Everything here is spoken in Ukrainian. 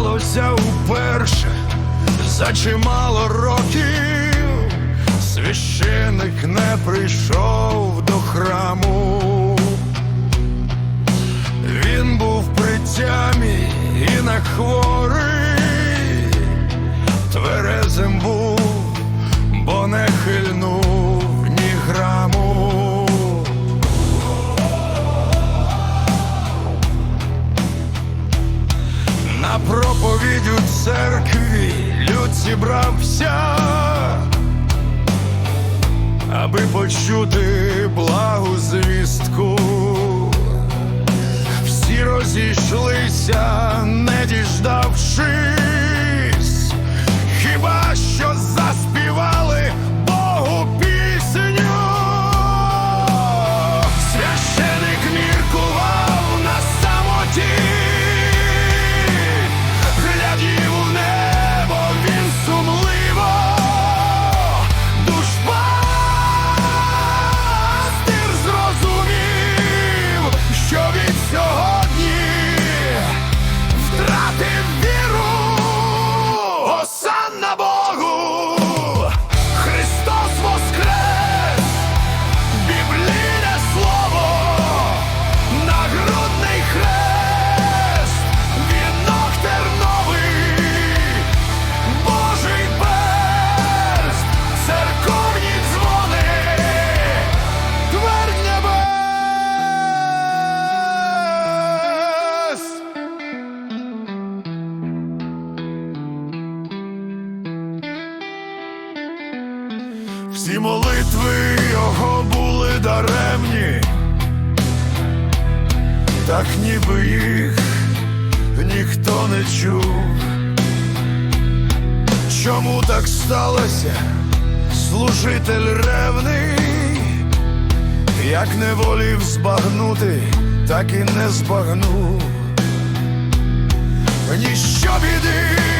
сталося уперше за чимало років, священик не прийшов до храму. Проповідь у церкві люд зібрався, аби почути благу звістку. Всі розійшлися, не діждавшись, Всі молитви його були даремні, так ніби їх ніхто не чув. Чому так сталося? Служитель ревний, як не волів збагнути, так і не збагнув. Ніщо біди.